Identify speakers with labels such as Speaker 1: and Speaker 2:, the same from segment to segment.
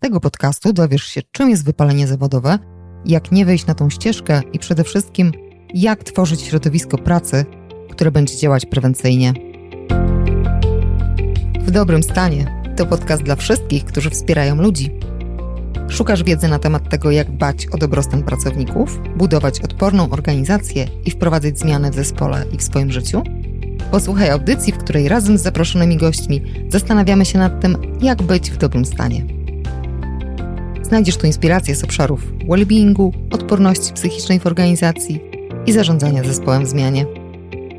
Speaker 1: Tego podcastu dowiesz się, czym jest wypalenie zawodowe, jak nie wejść na tą ścieżkę i przede wszystkim, jak tworzyć środowisko pracy, które będzie działać prewencyjnie. W dobrym stanie to podcast dla wszystkich, którzy wspierają ludzi. Szukasz wiedzy na temat tego, jak dbać o dobrostan pracowników, budować odporną organizację i wprowadzać zmiany w zespole i w swoim życiu? Posłuchaj audycji, w której razem z zaproszonymi gośćmi zastanawiamy się nad tym, jak być w dobrym stanie. Znajdziesz tu inspiracje z obszarów well-beingu, odporności psychicznej w organizacji i zarządzania zespołem w zmianie.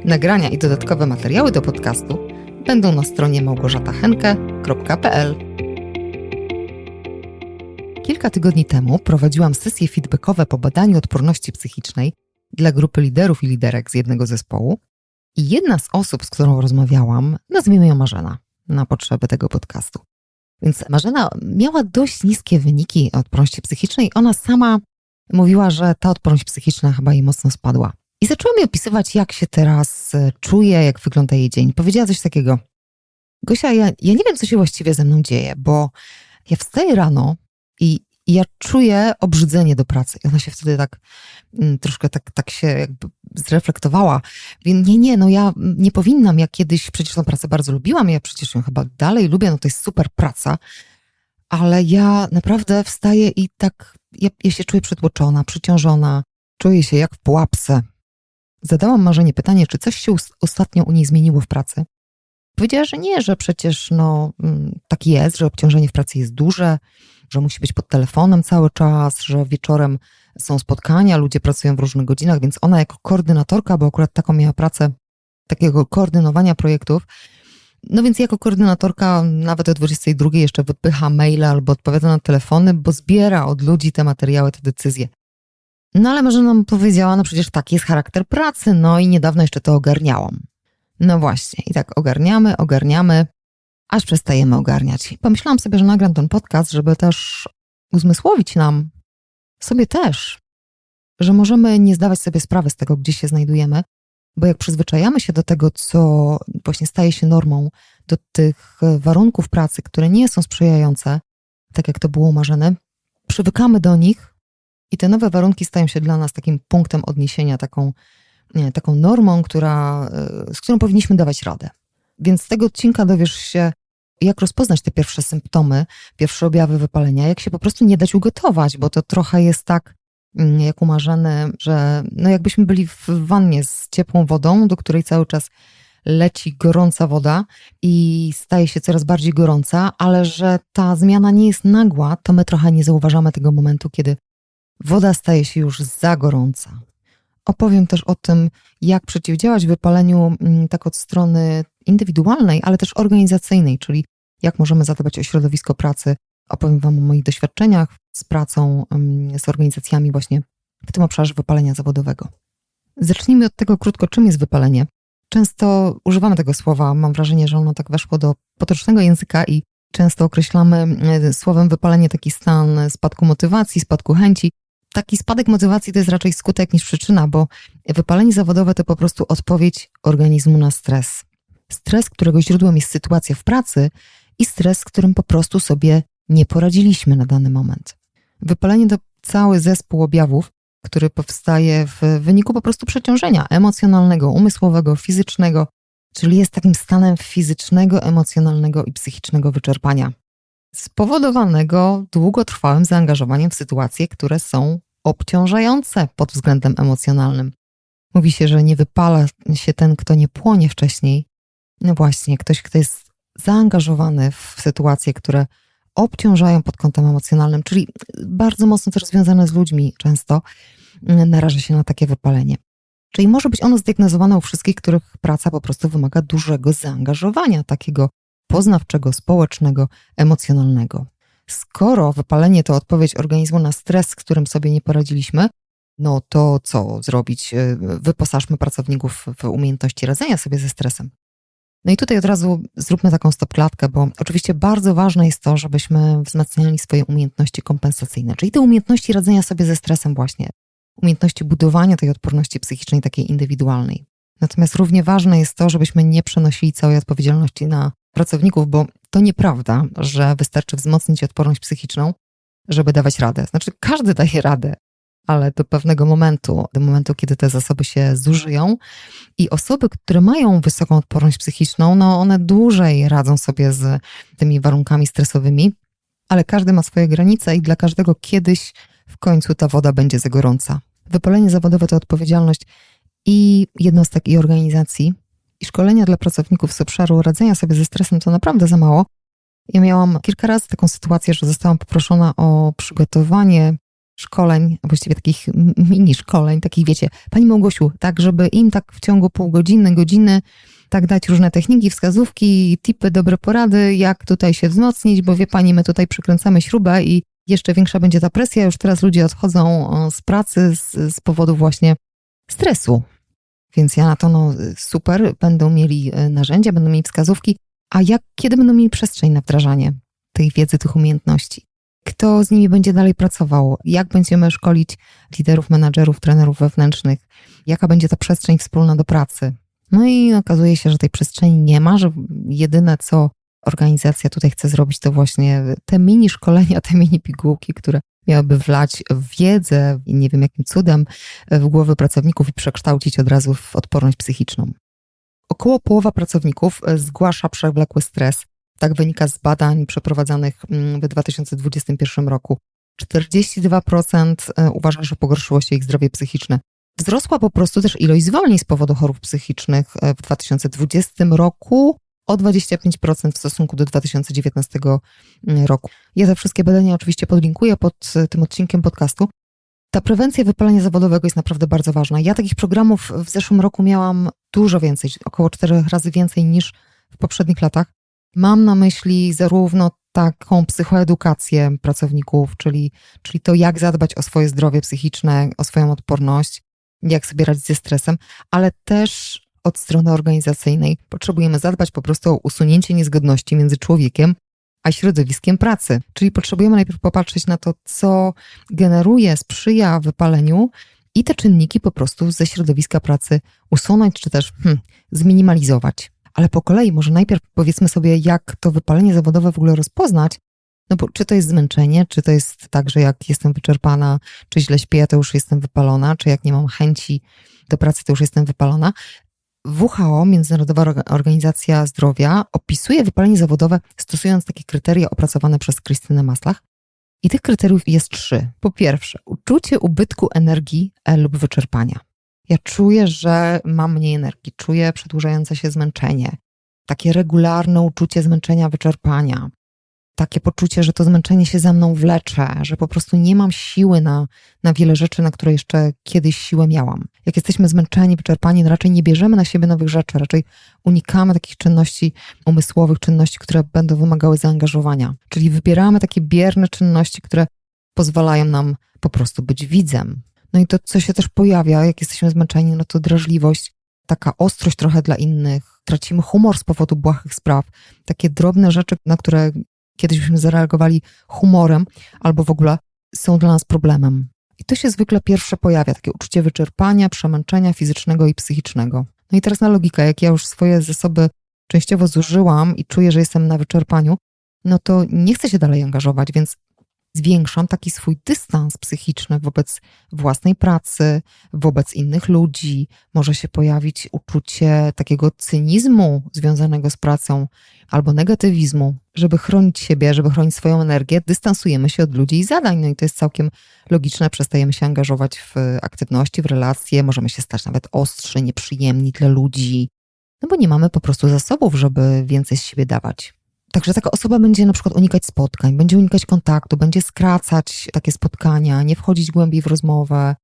Speaker 1: Nagrania i dodatkowe materiały do podcastu będą na stronie małgorzatahenke.pl. Kilka tygodni temu prowadziłam sesje feedbackowe po badaniu odporności psychicznej dla grupy liderów i liderek z jednego zespołu i jedna z osób, z którą rozmawiałam, nazwijmy ją Marzena na potrzeby tego podcastu. Więc Marzena miała dość niskie wyniki odporności psychicznej. Ona sama mówiła, że ta odporność psychiczna chyba jej mocno spadła. I zaczęła mi opisywać, jak się teraz e, czuje, jak wygląda jej dzień. Powiedziała coś takiego. Gosia, ja, ja nie wiem, co się właściwie ze mną dzieje, bo ja wstaję rano i, ja czuję obrzydzenie do pracy. I ona się wtedy tak mm, troszkę tak, tak się jakby zreflektowała. Więc nie, nie, no ja nie powinnam, ja kiedyś przecież tą pracę bardzo lubiłam, ja przecież ją chyba dalej lubię, no to jest super praca, ale ja naprawdę wstaję i tak, ja, ja się czuję przytłoczona, przyciążona, czuję się jak w pułapce. Zadałam Marzenie pytanie, czy coś się ostatnio u niej zmieniło w pracy. Powiedziała, że nie, że przecież no, mm, tak jest, że obciążenie w pracy jest duże, że musi być pod telefonem cały czas, że wieczorem są spotkania, ludzie pracują w różnych godzinach, więc ona jako koordynatorka, bo akurat taką miała pracę takiego koordynowania projektów, no więc jako koordynatorka nawet o 22 jeszcze wypycha maile albo odpowiada na telefony, bo zbiera od ludzi te materiały, te decyzje. No ale może nam powiedziała, no przecież taki jest charakter pracy, no i niedawno jeszcze to ogarniałam. No właśnie, i tak ogarniamy, ogarniamy, aż przestajemy ogarniać. Pomyślałam sobie, że nagram ten podcast, żeby też uzmysłowić nam, sobie też, że możemy nie zdawać sobie sprawy z tego, gdzie się znajdujemy, bo jak przyzwyczajamy się do tego, co właśnie staje się normą, do tych warunków pracy, które nie są sprzyjające, tak jak to było marzone, przywykamy do nich i te nowe warunki stają się dla nas takim punktem odniesienia, taką, nie, taką normą, która, e, z którą powinniśmy dawać radę. Więc z tego odcinka dowiesz się, jak rozpoznać te pierwsze symptomy, pierwsze objawy wypalenia, jak się po prostu nie dać ugotować, bo to trochę jest tak, mm, jak umarzane, że no jakbyśmy byli w wannie z ciepłą wodą, do której cały czas leci gorąca woda i staje się coraz bardziej gorąca, ale że ta zmiana nie jest nagła, to my trochę nie zauważamy tego momentu, kiedy woda staje się już za gorąca. Opowiem też o tym, jak przeciwdziałać wypaleniu mm, tak od strony indywidualnej, ale też organizacyjnej, czyli jak możemy zadbać o środowisko pracy. Opowiem Wam o moich doświadczeniach z pracą z organizacjami właśnie w tym obszarze wypalenia zawodowego. Zacznijmy od tego krótko, czym jest wypalenie. Często używamy tego słowa, mam wrażenie, że ono tak weszło do potocznego języka i często określamy słowem wypalenie taki stan spadku motywacji, spadku chęci. Taki spadek motywacji to jest raczej skutek niż przyczyna, bo wypalenie zawodowe to po prostu odpowiedź organizmu na stres stres, którego źródłem jest sytuacja w pracy i stres, z którym po prostu sobie nie poradziliśmy na dany moment. Wypalenie to cały zespół objawów, który powstaje w wyniku po prostu przeciążenia emocjonalnego, umysłowego, fizycznego, czyli jest takim stanem fizycznego, emocjonalnego i psychicznego wyczerpania, spowodowanego długotrwałym zaangażowaniem w sytuacje, które są obciążające pod względem emocjonalnym. Mówi się, że nie wypala się ten, kto nie płonie wcześniej, no właśnie, ktoś, kto jest zaangażowany w sytuacje, które obciążają pod kątem emocjonalnym, czyli bardzo mocno też związane z ludźmi często, mm, naraża się na takie wypalenie. Czyli może być ono zdiagnozowane u wszystkich, których praca po prostu wymaga dużego zaangażowania, takiego poznawczego, społecznego, emocjonalnego. Skoro wypalenie to odpowiedź organizmu na stres, z którym sobie nie poradziliśmy, no to co zrobić? Wyposażmy pracowników w umiejętności radzenia sobie ze stresem. No i tutaj od razu zróbmy taką stopklatkę, bo oczywiście bardzo ważne jest to, żebyśmy wzmacniali swoje umiejętności kompensacyjne, czyli te umiejętności radzenia sobie ze stresem właśnie, umiejętności budowania tej odporności psychicznej takiej indywidualnej. Natomiast równie ważne jest to, żebyśmy nie przenosili całej odpowiedzialności na pracowników, bo To nieprawda, że wystarczy wzmocnić odporność psychiczną, żeby dawać radę. Znaczy, każdy daje radę, ale do pewnego momentu, do momentu, kiedy te zasoby się zużyją i osoby, które mają wysoką odporność psychiczną, no one dłużej radzą sobie z tymi warunkami stresowymi, ale każdy ma swoje granice i dla każdego kiedyś w końcu ta woda będzie za gorąca. Wypalenie zawodowe to odpowiedzialność i jednostek i organizacji, i szkolenia dla pracowników z obszaru radzenia sobie ze stresem to naprawdę za mało. Ja miałam kilka razy taką sytuację, że zostałam poproszona o przygotowanie szkoleń, a właściwie takich mini szkoleń, takich wiecie, Pani Małgosiu, tak żeby im tak w ciągu pół godziny, godziny tak dać różne techniki, wskazówki, tipy, dobre porady, jak tutaj się wzmocnić, bo wie Pani, my tutaj przykręcamy śrubę i jeszcze większa będzie ta presja, już teraz ludzie odchodzą z pracy z, z powodu właśnie stresu. Więc ja na to, no super, będą mieli e, narzędzia, będą mieli wskazówki, a jak, kiedy będą mieli przestrzeń na wdrażanie tej wiedzy, tych umiejętności? Kto z nimi będzie dalej pracował? Jak będziemy szkolić liderów, menadżerów, trenerów wewnętrznych? Jaka będzie ta przestrzeń wspólna do pracy? No i okazuje się, że tej przestrzeni nie ma, że jedyne co organizacja tutaj chce zrobić, to właśnie te mini szkolenia, te mini pigułki, które miałyby wlać wiedzę, nie wiem jakim cudem, w głowy pracowników i przekształcić od razu w odporność psychiczną. Około połowa pracowników zgłasza przewlekły stres. Tak wynika z badań przeprowadzanych mm, w 2021 roku. 42% e, uważa, że pogorszyło się ich zdrowie psychiczne. Wzrosła po prostu też ilość zwolnień z powodu chorób psychicznych e, w 2020 roku o 25% w stosunku do 2019 mm, roku. Ja te wszystkie badania oczywiście podlinkuję pod e, tym odcinkiem podcastu. Ta prewencja wypalenia zawodowego jest naprawdę bardzo ważna. Ja takich programów w zeszłym roku miałam dużo więcej, około 4 razy więcej niż w poprzednich latach. Mam na myśli zarówno taką psychoedukację pracowników, czyli, czyli to, jak zadbać o swoje zdrowie psychiczne, o swoją odporność, jak sobie radzić ze stresem, ale też od strony organizacyjnej potrzebujemy zadbać po prostu o usunięcie niezgodności między człowiekiem a środowiskiem pracy. Czyli potrzebujemy najpierw popatrzeć na to, co generuje, sprzyja wypaleniu i te czynniki po prostu ze środowiska pracy usunąć, czy też hmm, zminimalizować. Ale po kolei, może najpierw powiedzmy sobie, jak to wypalenie zawodowe w ogóle rozpoznać, no bo czy to jest zmęczenie, czy to jest tak, że jak jestem wyczerpana, czy źle śpię, to już jestem wypalona, czy jak nie mam chęci do pracy, to już jestem wypalona. WHO, Międzynarodowa Organizacja Zdrowia, opisuje wypalenie zawodowe stosując takie kryteria opracowane przez Krystynę Maslach. I tych kryteriów jest trzy. Po pierwsze, uczucie ubytku energii e, lub wyczerpania. Ja czuję, że mam mniej energii, czuję przedłużające się zmęczenie, takie regularne uczucie zmęczenia, wyczerpania takie poczucie, że to zmęczenie się za mną wlecze, że po prostu nie mam siły na, na wiele rzeczy, na które jeszcze kiedyś siłę miałam. Jak jesteśmy zmęczeni, wyczerpani, no raczej nie bierzemy na siebie nowych rzeczy, raczej unikamy takich czynności umysłowych, czynności, które będą wymagały zaangażowania. Czyli wybieramy takie bierne czynności, które pozwalają nam po prostu być widzem. No i to, co się też pojawia, jak jesteśmy zmęczeni, no to drażliwość, taka ostrość trochę dla innych, tracimy humor z powodu błahych spraw, takie drobne rzeczy, na które kiedyś byśmy zareagowali humorem, albo w ogóle są dla nas problemem. I to się zwykle pierwsze pojawia, takie uczucie wyczerpania, przemęczenia fizycznego i psychicznego. No i teraz na logikę, jak ja już swoje zasoby częściowo zużyłam i czuję, że jestem na wyczerpaniu, no to nie chcę się dalej angażować, więc zwiększam taki swój dystans psychiczny wobec własnej pracy, wobec innych ludzi. Może się pojawić uczucie takiego cynizmu związanego z pracą albo negatywizmu. Żeby chronić siebie, żeby chronić swoją energię, dystansujemy się od ludzi i zadań. No i to jest całkiem logiczne. Przestajemy się angażować w aktywności, w relacje, możemy się stać nawet ostrzy, nieprzyjemni dla ludzi. No bo nie mamy po prostu zasobów, żeby więcej z siebie dawać. Także taka osoba będzie na przykład unikać spotkań, będzie unikać kontaktu, będzie skracać takie spotkania, nie wchodzić głębiej w rozmowę.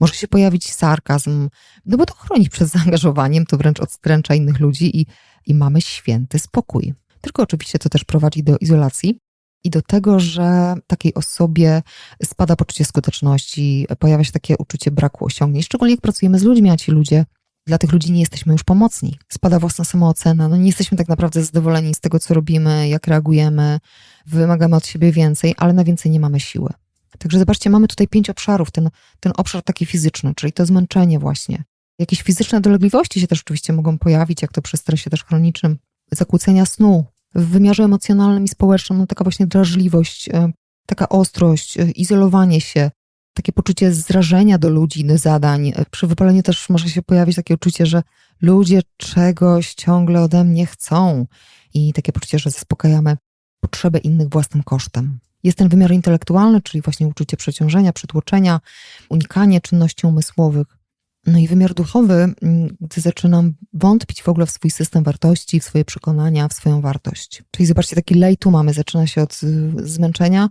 Speaker 1: Może się pojawić sarkazm, no bo to chroni przed zaangażowaniem, to wręcz odstręcza innych ludzi i, i mamy święty spokój. Tylko oczywiście to też prowadzi do izolacji i do tego, że takiej osobie spada poczucie skuteczności, pojawia się takie uczucie braku osiągnięć, szczególnie jak pracujemy z ludźmi, a ci ludzie dla tych ludzi nie jesteśmy już pomocni. Spada własna samoocena, no nie jesteśmy tak naprawdę zadowoleni z tego, co robimy, jak reagujemy, wymagamy od siebie więcej, ale na więcej nie mamy siły. Także zobaczcie, mamy tutaj pięć obszarów. Ten, ten obszar taki fizyczny, czyli to zmęczenie właśnie. Jakieś fizyczne dolegliwości się też oczywiście mogą pojawić, jak to przy stresie też chronicznym. Zakłócenia snu, w wymiarze emocjonalnym i społecznym, no taka właśnie drażliwość, e, taka ostrość, e, izolowanie się, takie poczucie zrażenia do ludzi, do zadań. Przy wypaleniu też może się pojawić takie uczucie, że ludzie czegoś ciągle ode mnie chcą i takie poczucie, że zaspokajamy potrzeby innych własnym kosztem. Jest ten wymiar intelektualny, czyli właśnie uczucie przeciążenia, przytłoczenia, unikanie czynności umysłowych. No i wymiar duchowy, mm, gdy zaczynam wątpić w ogóle w swój system wartości, w swoje przekonania, w swoją wartość. Czyli zobaczcie, taki lej tu mamy, zaczyna się od y, zmęczenia,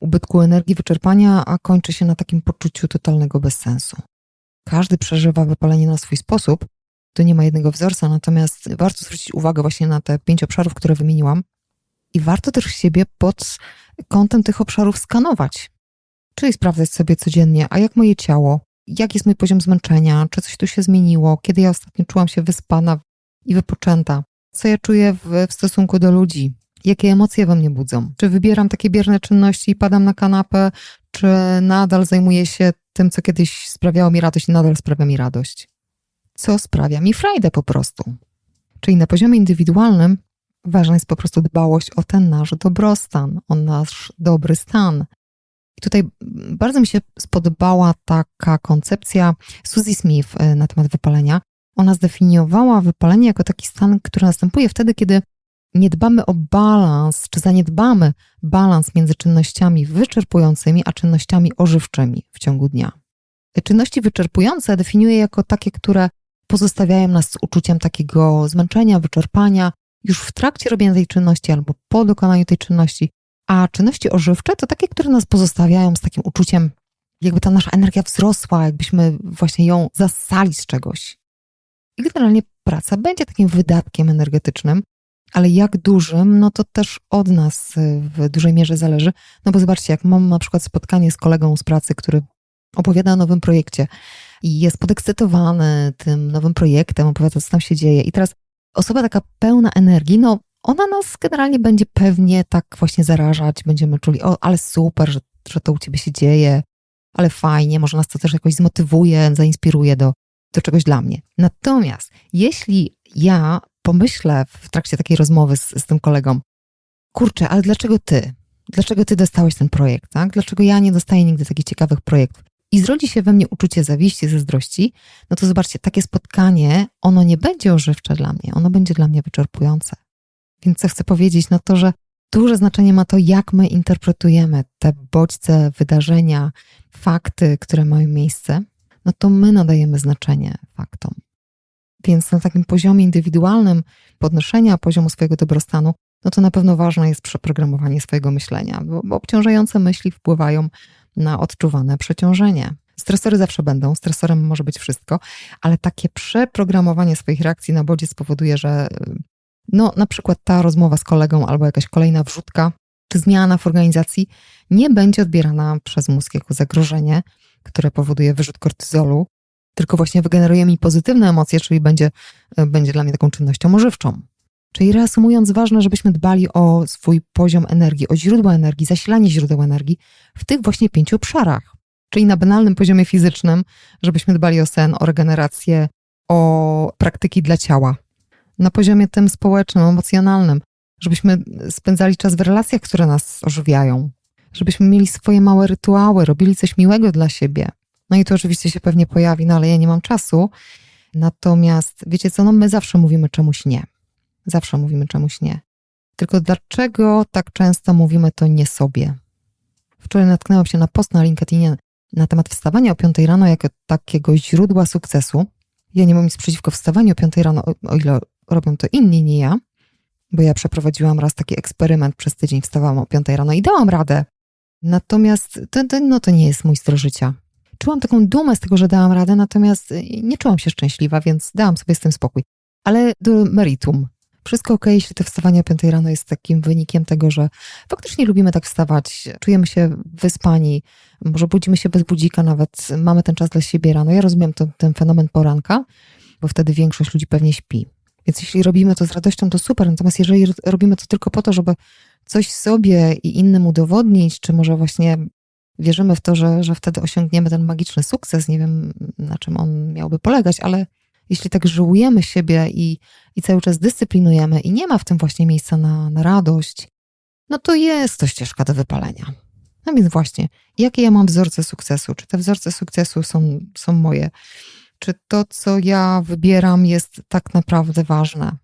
Speaker 1: ubytku energii, wyczerpania, a kończy się na takim poczuciu totalnego bezsensu. Każdy przeżywa wypalenie na swój sposób, tu nie ma jednego wzorca, natomiast warto zwrócić uwagę właśnie na te pięć obszarów, które wymieniłam i warto też siebie pod kątem tych obszarów skanować. Czyli sprawdzać sobie codziennie, a jak moje ciało, jak jest mój poziom zmęczenia, czy coś tu się zmieniło, kiedy ja ostatnio czułam się wyspana i wypoczęta, co ja czuję w, w stosunku do ludzi, jakie emocje we mnie budzą. Czy wybieram takie bierne czynności i padam na kanapę, czy nadal zajmuję się tym, co kiedyś sprawiało mi radość i nadal sprawia mi radość. Co sprawia mi frajdę po prostu. Czyli na poziomie indywidualnym ważna jest po prostu dbałość o ten nasz dobrostan, o nasz dobry stan. Tutaj bardzo mi się spodobała taka koncepcja Suzy Smith e, na temat wypalenia. Ona zdefiniowała wypalenie jako taki stan, który następuje wtedy, kiedy nie dbamy o balans, czy zaniedbamy balans między czynnościami wyczerpującymi, a czynnościami ożywczymi w ciągu dnia. Czynności wyczerpujące definiuję jako takie, które pozostawiają nas z uczuciem takiego zmęczenia, wyczerpania już w trakcie robienia tej czynności albo po dokonaniu tej czynności. A czynności ożywcze to takie, które nas pozostawiają z takim uczuciem, jakby ta nasza energia wzrosła, jakbyśmy właśnie ją zasali z czegoś. I generalnie praca będzie takim wydatkiem energetycznym, ale jak dużym, no to też od nas w dużej mierze zależy. No bo zobaczcie, jak mam na przykład spotkanie z kolegą z pracy, który opowiada o nowym projekcie i jest podekscytowany tym nowym projektem, opowiada, co tam się dzieje. I teraz osoba taka pełna energii, no ona nas generalnie będzie pewnie tak właśnie zarażać, będziemy czuli, o, ale super, że, że to u ciebie się dzieje, ale fajnie, może nas to też jakoś zmotywuje, zainspiruje do, do czegoś dla mnie. Natomiast jeśli ja pomyślę w trakcie takiej rozmowy z, z tym kolegą, kurczę, ale dlaczego ty? Dlaczego ty dostałeś ten projekt, tak? Dlaczego ja nie dostaję nigdy takich ciekawych projektów? I zrodzi się we mnie uczucie zawiści, zazdrości, no to zobaczcie, takie spotkanie, ono nie będzie ożywcze dla mnie, ono będzie dla mnie wyczerpujące. Więc co chcę powiedzieć, no to, że duże znaczenie ma to, jak my interpretujemy te bodźce, wydarzenia, fakty, które mają miejsce, no to my nadajemy znaczenie faktom. Więc na takim poziomie indywidualnym podnoszenia poziomu swojego dobrostanu, no to na pewno ważne jest przeprogramowanie swojego myślenia, bo, bo obciążające myśli wpływają na odczuwane przeciążenie. Stresory zawsze będą, stresorem może być wszystko, ale takie przeprogramowanie swoich reakcji na bodzie spowoduje, że no, na przykład ta rozmowa z kolegą albo jakaś kolejna wrzutka czy zmiana w organizacji nie będzie odbierana przez mózg jako zagrożenie, które powoduje wyrzut kortyzolu, tylko właśnie wygeneruje mi pozytywne emocje, czyli będzie, będzie dla mnie taką czynnością ożywczą. Czyli reasumując, ważne, żebyśmy dbali o swój poziom energii, o źródła energii, zasilanie źródeł energii w tych właśnie pięciu obszarach. Czyli na banalnym poziomie fizycznym, żebyśmy dbali o sen, o regenerację, o praktyki dla ciała. Na poziomie tym społecznym, emocjonalnym, żebyśmy spędzali czas w relacjach, które nas ożywiają, żebyśmy mieli swoje małe rytuały, robili coś miłego dla siebie. No i to oczywiście się pewnie pojawi, no ale ja nie mam czasu. Natomiast wiecie co, no my zawsze mówimy czemuś nie. Zawsze mówimy czemuś nie. Tylko dlaczego tak często mówimy to nie sobie? Wczoraj natknęłam się na post na LinkedInie na temat wstawania o 5 rano jako takiego źródła sukcesu. Ja nie mam nic przeciwko wstawaniu o 5 rano, o ile robią to inni, nie ja. Bo ja przeprowadziłam raz taki eksperyment przez tydzień, wstawałam o 5 rano i dałam radę. Natomiast to, to, no, to nie jest mój styl życia. Czułam taką dumę z tego, że dałam radę, natomiast nie czułam się szczęśliwa, więc dałam sobie z tym spokój. Ale do meritum. Wszystko ok, jeśli to wstawanie o 5 rano jest takim wynikiem tego, że faktycznie lubimy tak wstawać, czujemy się wyspani, może budzimy się bez budzika nawet, mamy ten czas dla siebie rano. Ja rozumiem to, ten fenomen poranka, bo wtedy większość ludzi pewnie śpi. Więc jeśli robimy to z radością, to super. Natomiast jeżeli robimy to tylko po to, żeby coś sobie i innym udowodnić, czy może właśnie wierzymy w to, że, że wtedy osiągniemy ten magiczny sukces, nie wiem na czym on miałby polegać, ale jeśli tak żyłujemy siebie i, i cały czas dyscyplinujemy i nie ma w tym właśnie miejsca na, na radość, no to jest to ścieżka do wypalenia. No więc właśnie, jakie ja mam wzorce sukcesu? Czy te wzorce sukcesu są, są moje? Czy to, co ja wybieram, jest tak naprawdę ważne?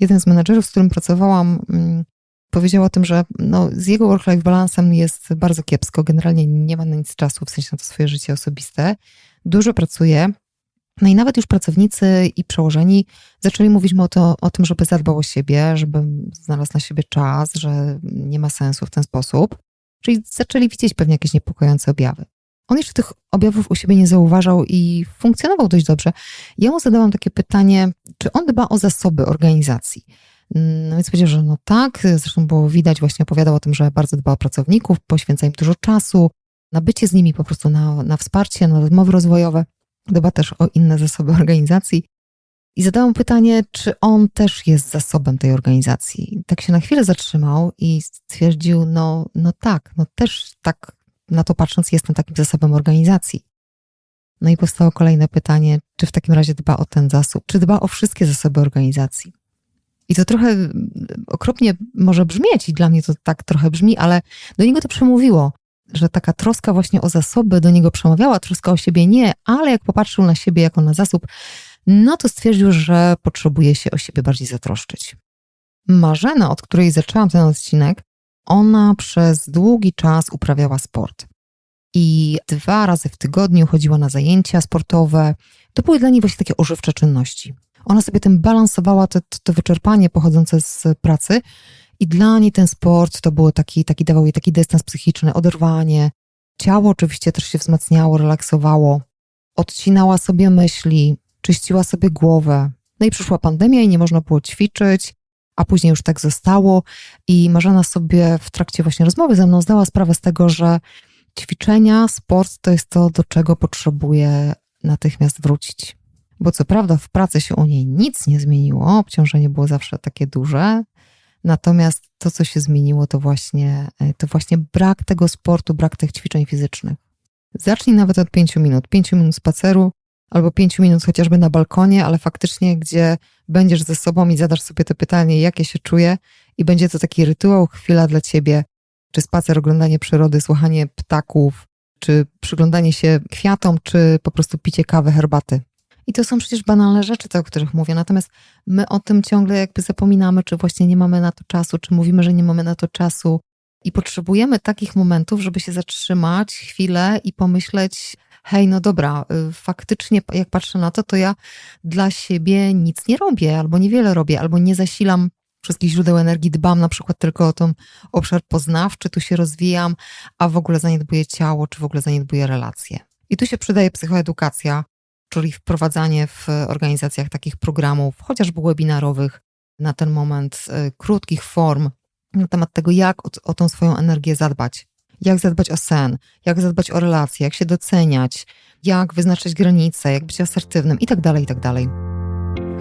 Speaker 1: Jeden z menedżerów, z którym pracowałam, mm, powiedział o tym, że no, z jego work-life balansem jest bardzo kiepsko. Generalnie nie ma na nic czasu, w sensie na to swoje życie osobiste. Dużo pracuje. No i nawet już pracownicy i przełożeni zaczęli mówić mu o, to, o tym, żeby zadbał o siebie, żeby znalazł na siebie czas, że nie ma sensu w ten sposób. Czyli zaczęli widzieć pewnie jakieś niepokojące objawy. On jeszcze tych objawów u siebie nie zauważał i funkcjonował dość dobrze. Ja mu zadałam takie pytanie, czy on dba o zasoby organizacji. No więc powiedział, że no tak, zresztą było widać, właśnie opowiadał o tym, że bardzo dba o pracowników, poświęca im dużo czasu, na bycie z nimi, po prostu na, na wsparcie, na rozmowy rozwojowe. Dba też o inne zasoby organizacji. I zadałam pytanie, czy on też jest zasobem tej organizacji. Tak się na chwilę zatrzymał i stwierdził, no, no tak, no też tak na to patrząc jestem takim zasobem organizacji. No i powstało kolejne pytanie, czy w takim razie dba o ten zasób, czy dba o wszystkie zasoby organizacji. I to trochę okropnie może brzmieć, i dla mnie to tak trochę brzmi, ale do niego to przemówiło, że taka troska właśnie o zasoby do niego przemawiała, troska o siebie nie, ale jak popatrzył na siebie jako na zasób, no to stwierdził, że potrzebuje się o siebie bardziej zatroszczyć. Marzena, od której zaczęłam ten odcinek, ona przez długi czas uprawiała sport. I dwa razy w tygodniu chodziła na zajęcia sportowe. To były dla niej właśnie takie ożywcze czynności. Ona sobie tym balansowała to, to, wyczerpanie pochodzące z pracy i dla niej ten sport to było taki, taki dawał jej taki dystans psychiczny, oderwanie. Ciało oczywiście też się wzmacniało, relaksowało. Odcinała sobie myśli, czyściła sobie głowę. No i przyszła pandemia i nie można było ćwiczyć, a później już tak zostało. I Marzena sobie w trakcie właśnie rozmowy ze mną zdała sprawę z tego, że ćwiczenia, sport to jest to, do czego potrzebuje natychmiast wrócić. Bo co prawda w pracy się u niej nic nie zmieniło, obciążenie było zawsze takie duże, natomiast to, co się zmieniło, to właśnie, e, to właśnie brak tego sportu, brak tych ćwiczeń fizycznych. Zacznij nawet od pięciu minut. Pięciu minut spaceru, albo pięciu minut chociażby na balkonie, ale faktycznie, gdzie będziesz ze sobą i zadasz sobie to pytanie, jakie się czuję, i będzie to taki rytuał, chwila dla ciebie, czy spacer, oglądanie przyrody, słuchanie ptaków, czy przyglądanie się kwiatom, czy po prostu picie kawy, herbaty. I to są przecież banalne rzeczy, te, o których mówię. Natomiast my o tym ciągle jakby zapominamy, czy właśnie nie mamy na to czasu, czy mówimy, że nie mamy na to czasu. I potrzebujemy takich momentów, żeby się zatrzymać chwilę i pomyśleć, hej, no dobra, y, faktycznie jak patrzę na to, to ja dla siebie nic nie robię, albo niewiele robię, albo nie zasilam wszystkich źródeł energii, dbam na przykład tylko o ten obszar poznawczy, tu się rozwijam, a w ogóle zaniedbuję ciało, czy w ogóle zaniedbuję relacje. I tu się przydaje psychoedukacja, czyli wprowadzanie w organizacjach takich programów, chociażby webinarowych, na ten moment y, krótkich form na temat tego, jak o, o tą swoją energię zadbać jak zadbać o sen, jak zadbać o relacje, jak się doceniać, jak wyznaczyć granice, jak być asertywnym itd., tak itd. Tak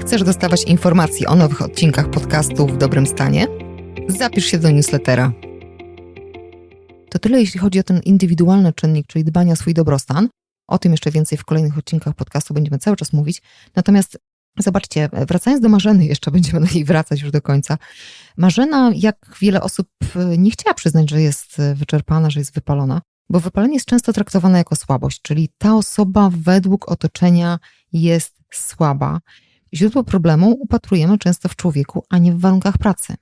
Speaker 1: Chcesz dostawać informacji o nowych odcinkach podcastu w dobrym stanie? Zapisz się do newslettera. To tyle, jeśli chodzi o ten indywidualny czynnik, czyli dbania o swój dobrostan. O tym jeszcze więcej w kolejnych odcinkach podcastu będziemy cały czas mówić. Natomiast Zobaczcie, wracając do Marzeny, jeszcze będziemy do niej wracać już do końca. Marzena, jak wiele osób, nie chciała przyznać, że jest wyczerpana, że jest wypalona, bo wypalenie jest często traktowane jako słabość, czyli ta osoba według otoczenia jest słaba. Źródło problemu upatrujemy często w człowieku, a nie w warunkach pracy.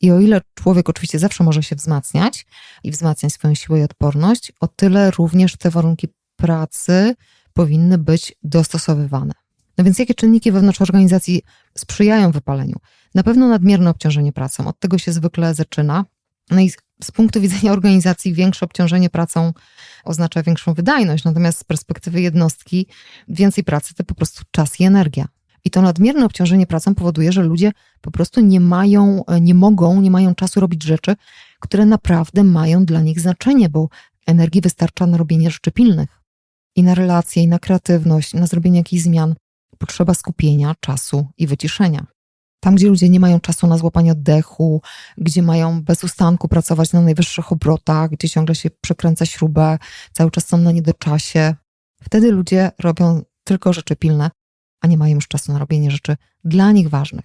Speaker 1: I o ile człowiek oczywiście zawsze może się wzmacniać i wzmacniać swoją siłę i odporność, o tyle również te warunki pracy powinny być dostosowywane. No więc jakie czynniki wewnątrz organizacji sprzyjają wypaleniu? Na pewno nadmierne obciążenie pracą. Od tego się zwykle zaczyna. No i z punktu widzenia organizacji większe obciążenie pracą oznacza większą wydajność, natomiast z perspektywy jednostki więcej pracy to po prostu czas i energia. I to nadmierne obciążenie pracą powoduje, że ludzie po prostu nie mają, nie mogą, nie mają czasu robić rzeczy, które naprawdę mają dla nich znaczenie, bo energii wystarcza na robienie rzeczy pilnych i na relacje, i na kreatywność, na zrobienie jakichś zmian potrzeba skupienia, czasu i wyciszenia. Tam, gdzie ludzie nie mają czasu na złapanie oddechu, gdzie mają bez ustanku pracować na najwyższych obrotach, gdzie ciągle się przekręca śrubę, cały czas są na niedoczasie, wtedy ludzie robią tylko rzeczy pilne, a nie mają już czasu na robienie rzeczy dla nich ważnych.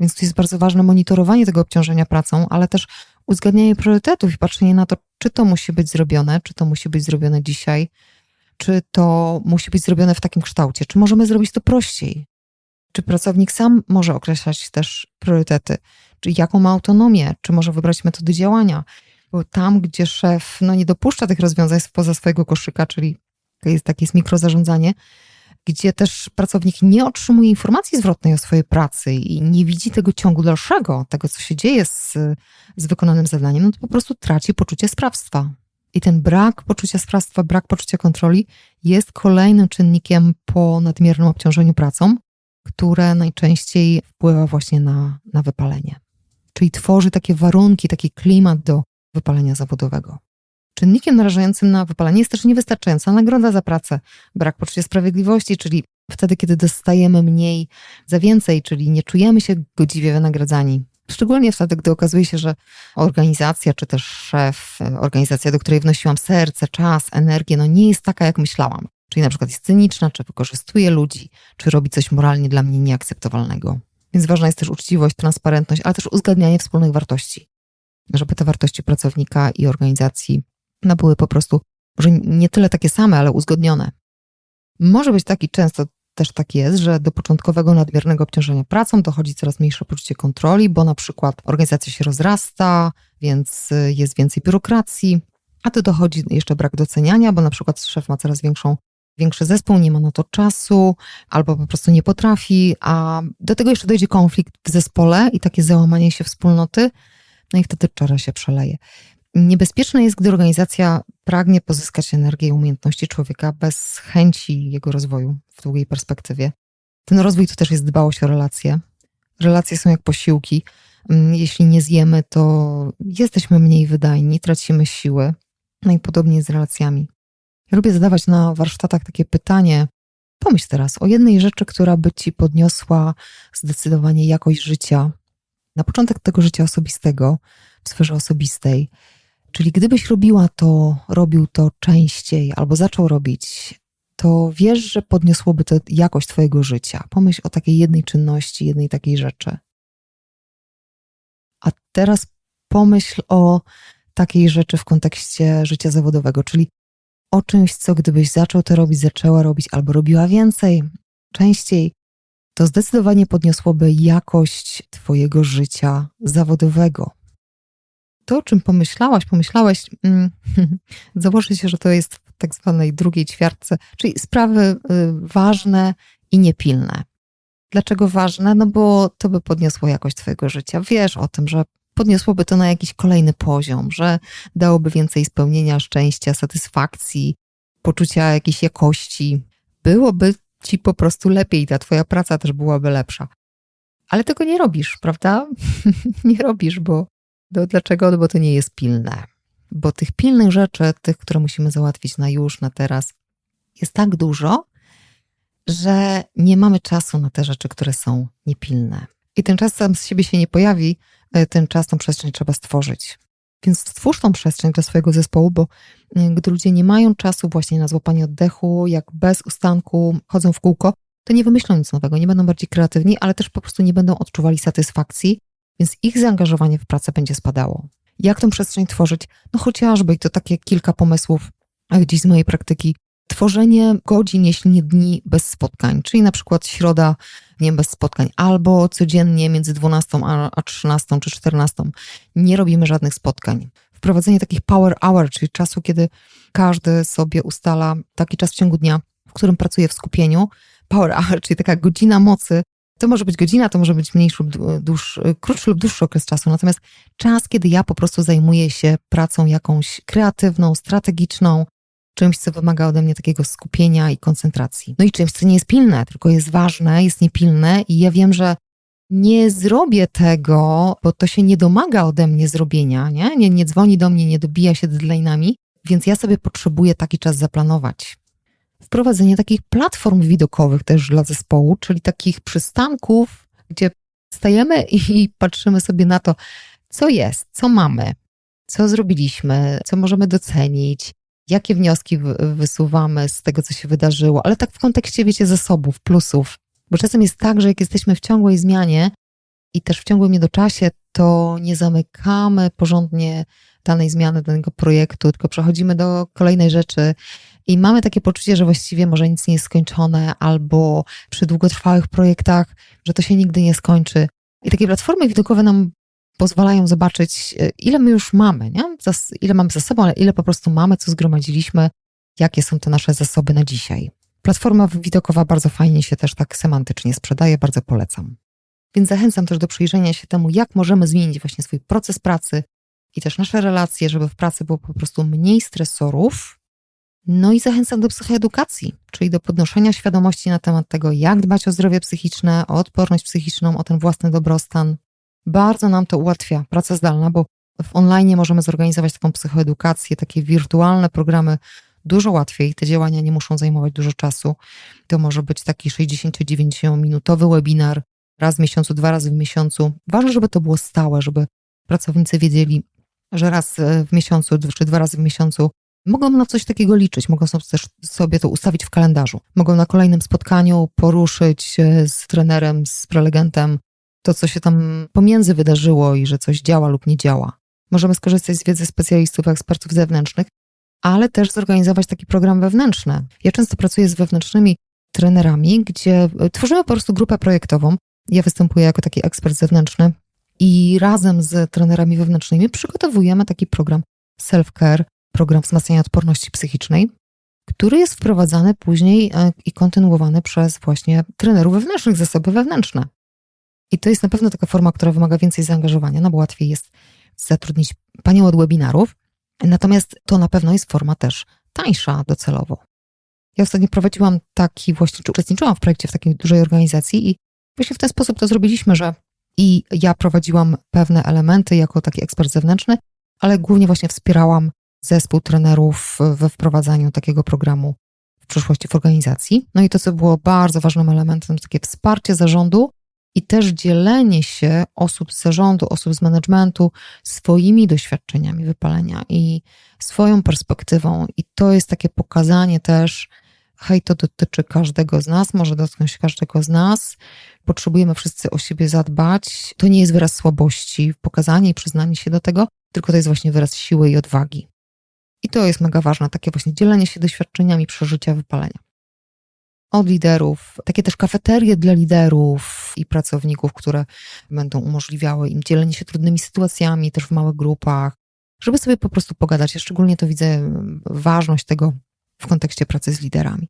Speaker 1: Więc tu jest bardzo ważne monitorowanie tego obciążenia pracą, ale też uzgadnianie priorytetów i patrzenie na to, czy to musi być zrobione, czy to musi być zrobione dzisiaj, czy to musi być zrobione w takim kształcie, czy możemy zrobić to prościej. Czy pracownik sam może określać też priorytety, czy jaką ma autonomię, czy może wybrać metody działania. Bo tam, gdzie szef no, nie dopuszcza tych rozwiązań spoza swojego koszyka, czyli jest takie jest mikrozarządzanie, gdzie też pracownik nie otrzymuje informacji zwrotnej o swojej pracy i nie widzi tego ciągu dalszego, tego, co się dzieje z, z wykonanym zadaniem, no to po prostu traci poczucie sprawstwa. I ten brak poczucia sprawstwa, brak poczucia kontroli jest kolejnym czynnikiem po nadmiernym obciążeniu pracą, które najczęściej wpływa właśnie na, na wypalenie. Czyli tworzy takie warunki, taki klimat do wypalenia zawodowego. Czynnikiem narażającym na wypalenie jest też niewystarczająca nagroda za pracę, brak poczucia sprawiedliwości, czyli wtedy, kiedy dostajemy mniej za więcej, czyli nie czujemy się godziwie wynagradzani. Szczególnie wtedy, gdy okazuje się, że organizacja, czy też szef, organizacja, do której wnosiłam serce, czas, energię, no nie jest taka, jak myślałam. Czyli na przykład jest cyniczna, czy wykorzystuje ludzi, czy robi coś moralnie dla mnie nieakceptowalnego. Więc ważna jest też uczciwość, transparentność, ale też uzgadnianie wspólnych wartości. Żeby te wartości pracownika i organizacji no, były po prostu może nie tyle takie same, ale uzgodnione. Może być taki często też tak jest, że do początkowego nadmiernego obciążenia pracą dochodzi coraz mniejsze poczucie kontroli, bo na przykład organizacja się rozrasta, więc y, jest więcej biurokracji, a tu dochodzi jeszcze brak doceniania, bo na przykład szef ma coraz większą większy zespół, nie ma na to czasu, albo po prostu nie potrafi, a do tego jeszcze dojdzie konflikt w zespole i takie załamanie się wspólnoty, no i wtedy czara się przeleje. Niebezpieczne jest, gdy organizacja pragnie pozyskać energię i umiejętności człowieka bez chęci jego rozwoju w długiej perspektywie. Ten rozwój to też jest dbałość o relacje. Relacje są jak posiłki. Mm, jeśli nie zjemy, to jesteśmy mniej wydajni, tracimy siły. No i podobnie z relacjami. Ja lubię zadawać na warsztatach takie pytanie. Pomyśl teraz o jednej rzeczy, która by ci podniosła zdecydowanie jakość życia. Na początek tego życia osobistego, w sferze osobistej. Czyli gdybyś robiła to, robił to częściej albo zaczął robić, to wiesz, że podniosłoby to jakość Twojego życia. Pomyśl o takiej jednej czynności, jednej takiej rzeczy. A teraz pomyśl o takiej rzeczy w kontekście życia zawodowego, czyli o czymś, co gdybyś zaczął to robić, zaczęła robić albo robiła więcej, częściej, to zdecydowanie podniosłoby jakość Twojego życia zawodowego. To, o czym pomyślałaś, pomyślałeś, mm, założy się, że to jest w tak zwanej drugiej ćwiartce, czyli sprawy y, ważne i niepilne. Dlaczego ważne? No bo to by podniosło jakość Twojego życia. Wiesz o tym, że podniosłoby to na jakiś kolejny poziom, że dałoby więcej spełnienia, szczęścia, satysfakcji, poczucia jakiejś jakości. Byłoby ci po prostu lepiej, ta twoja praca też byłaby lepsza. Ale tego nie robisz, prawda? nie robisz, bo do, dlaczego? Bo to nie jest pilne. Bo tych pilnych rzeczy, tych, które musimy załatwić na już, na teraz, jest tak dużo, że nie mamy czasu na te rzeczy, które są niepilne. I ten czas sam z siebie się nie pojawi, E, ten czas, tą przestrzeń trzeba stworzyć. Więc stwórz tą przestrzeń dla swojego zespołu, bo e, gdy ludzie nie mają czasu właśnie na złapanie oddechu, jak bez ustanku chodzą w kółko, to nie wymyślą nic nowego, nie będą bardziej kreatywni, ale też po prostu nie będą odczuwali satysfakcji, więc ich zaangażowanie w pracę będzie spadało. Jak tą przestrzeń tworzyć? No chociażby, i to takie kilka pomysłów gdzieś z mojej praktyki, tworzenie godzin, jeśli nie dni bez spotkań, czyli na przykład środa, nie bez spotkań, albo codziennie między 12 a 13 czy 14 nie robimy żadnych spotkań. Wprowadzenie takich power hour, czyli czasu, kiedy każdy sobie ustala taki czas w ciągu dnia, w którym pracuje w skupieniu. Power hour, czyli taka godzina mocy. To może być godzina, to może być mniejszy lub dłuższy, krótszy lub dłuższy okres czasu. Natomiast czas, kiedy ja po prostu zajmuję się pracą jakąś kreatywną, strategiczną, czymś, co wymaga ode mnie takiego skupienia i koncentracji. No i czymś, co nie jest pilne, tylko jest ważne, jest niepilne i ja wiem, że nie zrobię tego, bo to się nie domaga ode mnie zrobienia, nie? Nie, nie dzwoni do mnie, nie dobija się deadline'ami, więc ja sobie potrzebuję taki czas zaplanować. Wprowadzenie takich platform widokowych też dla zespołu, czyli takich przystanków, gdzie stajemy i patrzymy sobie na to, co jest, co mamy, co zrobiliśmy, co możemy docenić, jakie wnioski wysuwamy z tego, co się wydarzyło, ale tak w kontekście, wiecie, zasobów, plusów. Bo czasem jest tak, że jak jesteśmy w ciągłej zmianie i też w ciągłym niedoczasie, to nie zamykamy porządnie danej zmiany, danego projektu, tylko przechodzimy do kolejnej rzeczy i mamy takie poczucie, że właściwie może nic nie jest skończone, albo przy długotrwałych projektach, że to się nigdy nie skończy. I takie platformy widokowe nam pozwalają zobaczyć, e, ile my już mamy, nie? ile mamy za sobą, ale ile po prostu mamy, co zgromadziliśmy, jakie są te nasze zasoby na dzisiaj. Platforma widokowa bardzo fajnie się też tak semantycznie sprzedaje, bardzo polecam. Więc zachęcam też do przyjrzenia się temu, jak możemy zmienić właśnie swój proces pracy i też nasze relacje, żeby w pracy było po prostu mniej stresorów. No i zachęcam do psychoedukacji, czyli do podnoszenia świadomości na temat tego, jak dbać o zdrowie psychiczne, o odporność psychiczną, o ten własny dobrostan. Bardzo nam to ułatwia praca zdalna, bo w online możemy zorganizować taką psychoedukację, takie wirtualne programy dużo łatwiej. Te działania nie muszą zajmować dużo czasu. To może być taki 60-90 webinar raz w miesiącu, dwa razy w miesiącu. Ważne, żeby to było stałe, żeby pracownicy wiedzieli, że raz e, w miesiącu czy dwa razy w miesiącu mogą na coś takiego liczyć, mogą sobie to ustawić w kalendarzu. Mogą na kolejnym spotkaniu poruszyć z trenerem, z prelegentem to, co się tam pomiędzy wydarzyło i że coś działa lub nie działa. Możemy skorzystać z wiedzy specjalistów, ekspertów zewnętrznych, ale też zorganizować taki program wewnętrzny. Ja często pracuję z wewnętrznymi trenerami, gdzie e, tworzymy po prostu grupę projektową. Ja występuję jako taki ekspert zewnętrzny i razem z trenerami wewnętrznymi przygotowujemy taki program self-care, program wzmacniania odporności psychicznej, który jest wprowadzany później e, i kontynuowany przez właśnie trenerów wewnętrznych, zasoby wewnętrzne. I to jest na pewno taka forma, która wymaga więcej zaangażowania, no bo łatwiej jest zatrudnić panią od webinarów, natomiast to na pewno jest forma też tańsza docelowo. Ja ostatnio prowadziłam taki właśnie, czy uczestniczyłam w projekcie w takiej dużej organizacji i właśnie w ten sposób to zrobiliśmy, że i ja prowadziłam pewne elementy jako taki ekspert zewnętrzny, ale głównie właśnie wspierałam zespół trenerów we wprowadzaniu takiego programu w przyszłości w organizacji. No i to, co było bardzo ważnym elementem, to takie wsparcie zarządu i też dzielenie się osób z zarządu, osób z managementu swoimi doświadczeniami wypalenia i swoją perspektywą. I to jest takie pokazanie też, hej, to dotyczy każdego z nas, może dotknąć każdego z nas. Potrzebujemy wszyscy o siebie zadbać. To nie jest wyraz słabości, pokazanie i przyznanie się do tego, tylko to jest właśnie wyraz siły i odwagi. I to jest mega ważne, takie właśnie dzielenie się doświadczeniami przeżycia wypalenia. Od liderów, takie też kafeterie dla liderów i pracowników, które będą umożliwiały im dzielenie się trudnymi sytuacjami, też w małych grupach, żeby sobie po prostu pogadać. Ja szczególnie to widzę ważność tego w kontekście pracy z liderami.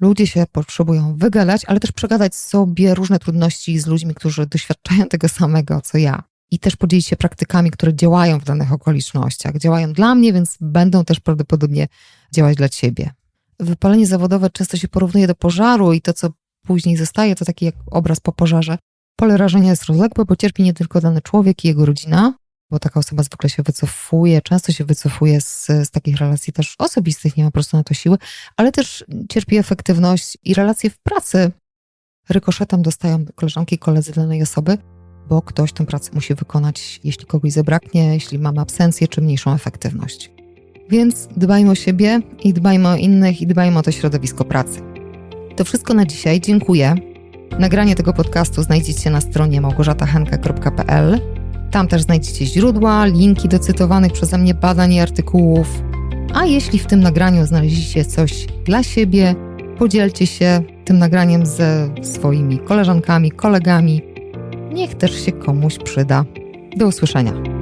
Speaker 1: Ludzie się potrzebują wygadać, ale też przegadać sobie różne trudności z ludźmi, którzy doświadczają tego samego, co ja i też podzielić się praktykami, które działają w danych okolicznościach. Działają dla mnie, więc będą też prawdopodobnie działać dla ciebie. Wypalenie zawodowe często się porównuje do pożaru i to, co później zostaje, to taki jak obraz po pożarze. Pole rażenia jest rozległe, bo cierpi nie tylko dany człowiek i jego rodzina, bo taka osoba zwykle się wycofuje, często się wycofuje z, z takich relacji też osobistych, nie ma po prostu na to siły, ale też cierpi efektywność i relacje w pracy. Rykoszetem dostają koleżanki i koledzy danej osoby, bo ktoś tę pracę musi wykonać, jeśli kogoś zabraknie, jeśli mamy absencję czy mniejszą efektywność. Więc dbajmy o siebie i dbajmy o innych i dbajmy o to środowisko pracy. To wszystko na dzisiaj. Dziękuję. Nagranie tego podcastu znajdziecie na stronie małgorzatahenke.pl. Tam też znajdziecie źródła, linki do cytowanych przeze mnie badań i artykułów. A jeśli w tym nagraniu znaleźliście coś dla siebie, podzielcie się tym nagraniem ze swoimi koleżankami, kolegami, Niech też się komuś przyda. Do usłyszenia.